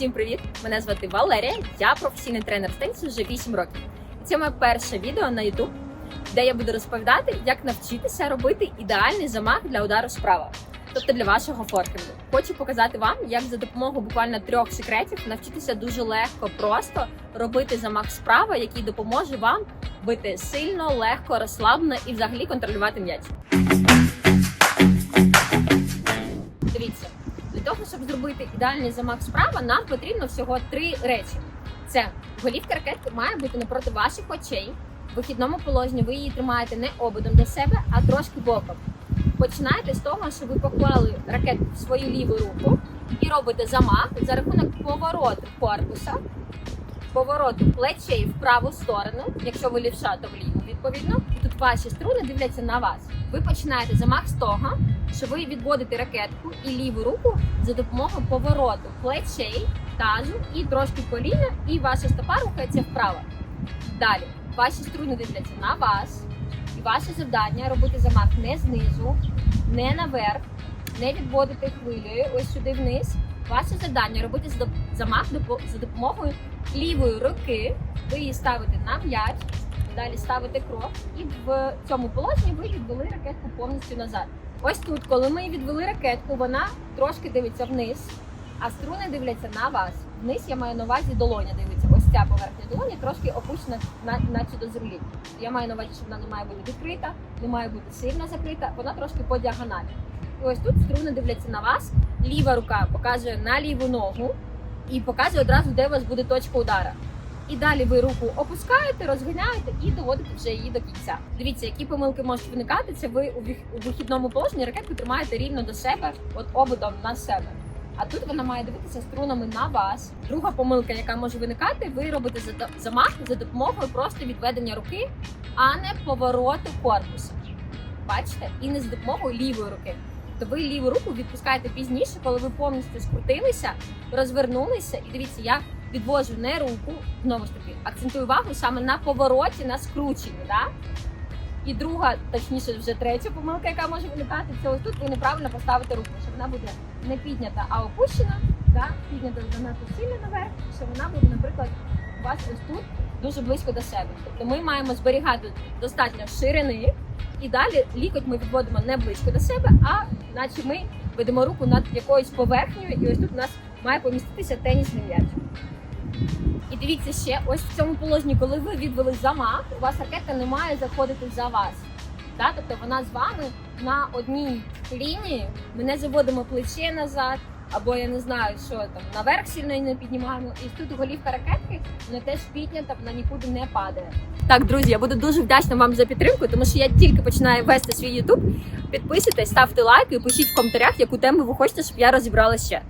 Всім привіт! Мене звати Валерія. Я професійний тренер з тенісу вже 8 років. Це моє перше відео на YouTube, де я буду розповідати, як навчитися робити ідеальний замах для удару справа, тобто для вашого форкінгу. Хочу показати вам, як за допомогою буквально трьох секретів навчитися дуже легко, просто робити замах справа, який допоможе вам бити сильно, легко, розслаблено і взагалі контролювати м'яч. Дивіться, для того, щоб зробити ідеальний замах справа, нам потрібно всього три речі: це голівка ракетки має бути напроти ваших очей. В вихідному положенні ви її тримаєте не ободом до себе, а трошки боком. Починаєте з того, що ви поклали ракетку в свою ліву руку і робите замах за рахунок повороту корпуса, повороту плечей в праву сторону, якщо ви лівша, то вліву, відповідно. Тут ваші струни дивляться на вас. Ви починаєте замах з того, що ви відводите ракетку і ліву руку за допомогою повороту плечей, тазу і трошки коліна, і ваша стопа рухається вправо. Далі ваші струни дивляться на вас, і ваше завдання робити замах не знизу, не наверх, не відводити хвилею ось сюди вниз. Ваше завдання робити замах за допомогою лівої руки. Ви її ставите на м'яч, далі ставите крок, і в цьому положенні ви відвели ракетку повністю назад. Ось тут, коли ми відвели ракетку, вона трошки дивиться вниз, а струни дивляться на вас. Вниз я маю на увазі долоня дивиться. Ця поверхня долоні трошки опущена, на- наче до землі. Я маю на увазі, що вона не має бути відкрита, не має бути сильно закрита, вона трошки по діагоналі. І ось тут струни дивляться на вас. Ліва рука показує на ліву ногу і показує одразу, де у вас буде точка удара. І далі ви руку опускаєте, розганяєте і доводите вже її до кінця. Дивіться, які помилки можуть виникати. Це ви у вихідному положенні ракетку тримаєте рівно до себе, от ободом на себе. А тут вона має дивитися струнами на вас. Друга помилка, яка може виникати, ви робите замах за допомогою просто відведення руки, а не повороту корпусу. Бачите? І не за допомогою лівої руки. То ви ліву руку відпускаєте пізніше, коли ви повністю скрутилися, розвернулися. І дивіться, я відвожу не руку, знову ж таки, акцентую увагу саме на повороті, на скрученні. Да? І друга, точніше, вже третя помилка, яка може виникати, це ось тут ви неправильно поставите руку, що вона буде не піднята, а опущена, да? піднята занадто сильно наверх, що вона буде, наприклад, у вас ось тут дуже близько до себе. Тобто ми маємо зберігати достатньо ширини, і далі лікоть ми відводимо не близько до себе, а наче ми ведемо руку над якоюсь поверхнею, і ось тут у нас має поміститися тенісний м'яч. І дивіться ще, ось в цьому положенні, коли ви відвели замах, у вас ракетка не має заходити за вас. Да? Тобто вона з вами на одній лінії. Ми не заводимо плече назад, або я не знаю, що там наверх сильно не піднімаємо. І тут голівка ракетки вона теж піднята, вона нікуди не падає. Так, друзі, я буду дуже вдячна вам за підтримку, тому що я тільки починаю вести свій YouTube. Підписуйтесь, ставте лайки і пишіть в коментарях, яку тему ви хочете, щоб я розібрала ще.